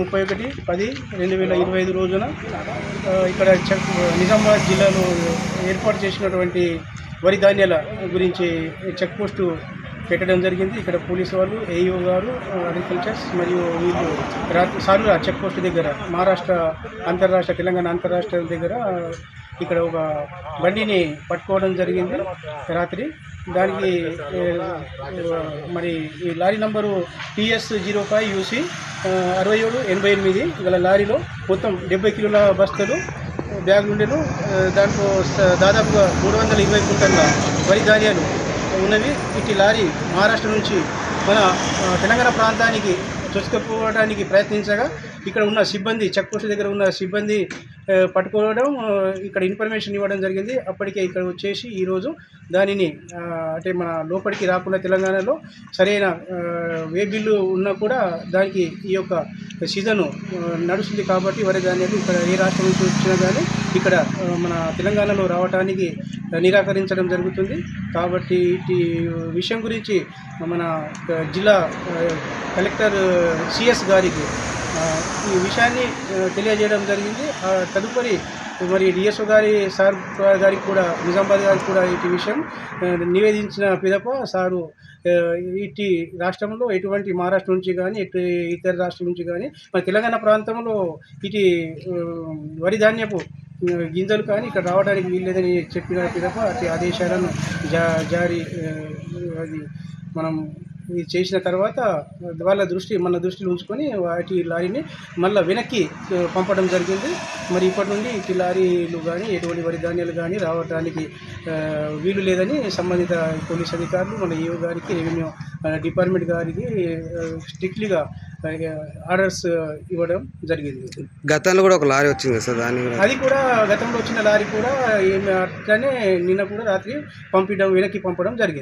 ముప్పై ఒకటి పది రెండు వేల ఇరవై ఐదు రోజున ఇక్కడ చెక్ నిజామాబాద్ జిల్లాలో ఏర్పాటు చేసినటువంటి వరి ధాన్యాల గురించి చెక్ పోస్టు పెట్టడం జరిగింది. ఇక్కడ పోలీసు వాళ్ళు ఏఈఓ గారు అగ్రికల్చర్స్ మరియు వీళ్ళు సార్లు ఆ చెక్ పోస్ట్ దగ్గర మహారాష్ట్ర అంతర్రాష్ట్ర తెలంగాణ అంతర్రాష్ట్ర దగ్గర ఇక్కడ ఒక బండిని పట్టుకోవడం జరిగింది. రాత్రి దానికి మరి ఈ lorry number TS zero five UC అరవై ఏడు ఎనభై ఎనిమిది. గల లారీలో మొత్తం డెబ్బై కిలోల బస్తాలు బ్యాగ్ నుండేను దాంట్లో దాదాపుగా మూడు వందల ఇరవై కుంటల వరి ధాన్యాలు ఉన్నవి. ఇటు లారీ మహారాష్ట్ర నుంచి మన తెలంగాణ ప్రాంతానికి చొచ్చుకుపోవడానికి ప్రయత్నించగా ఇక్కడ ఉన్న సిబ్బంది చెక్పోస్ట్ దగ్గర ఉన్న సిబ్బంది పట్టుకోవడం ఇక్కడ ఇన్ఫర్మేషన్ ఇవ్వడం జరిగింది. అప్పటికే ఇక్కడ వచ్చేసి ఈరోజు దానిని అంటే మన లోపలికి రాకుండా తెలంగాణలో సరైన వే బిల్లు ఉన్నా కూడా దానికి ఈ యొక్క సీజను నడుస్తుంది కాబట్టి వరి ధాన్యాలు ఇక్కడ ఏ రాష్ట్రం నుంచి వచ్చినా కానీ ఇక్కడ మన తెలంగాణలో రావడానికి నిరాకరించడం జరుగుతుంది. కాబట్టి ఈ విషయం గురించి మన జిల్లా కలెక్టర్ సిఎస్ గారికి ఈ విషయాన్ని తెలియజేయడం జరిగింది. తదుపరి మరి డిఎస్ఓ గారి సార్ గారికి కూడా నిజామాబాద్ గారికి కూడా ఈ విషయం నివేదించిన పిదప సారు ఇటు రాష్ట్రంలో ఎటువంటి మహారాష్ట్ర నుంచి కానీ ఇటు ఇతర రాష్ట్రం నుంచి కానీ మన తెలంగాణ ప్రాంతంలో ఇటు వరి ధాన్యపు గింజలు కానీ ఇక్కడ రావడానికి వీల్లేదని చెప్పిన పిదప అటు ఆదేశాలను జా జారీ అది మనం ఇది చేసిన తర్వాత వాళ్ళ దృష్టి మన దృష్టిలో ఉంచుకొని వాటి లారీని మళ్ళీ వెనక్కి పంపడం జరిగింది. మరి ఇప్పటి నుండి ఇటు లారీలు కానీ ఎటువంటి వరి ధాన్యాలు కానీ రావడానికి వీలు లేదని సంబంధిత పోలీస్ అధికారులు మన ఈఓ గారికి రెవెన్యూ డిపార్ట్మెంట్ గారికి స్ట్రిక్ట్లీగా ఆర్డర్స్ ఇవ్వడం జరిగింది. గతంలో కూడా ఒక లారీ వచ్చింది సార్ కూడా? అది కూడా గతంలో వచ్చిన లారీ కూడా ఏమి అట్లనే నిన్న కూడా రాత్రి పంపించడం వెనక్కి పంపడం జరిగింది.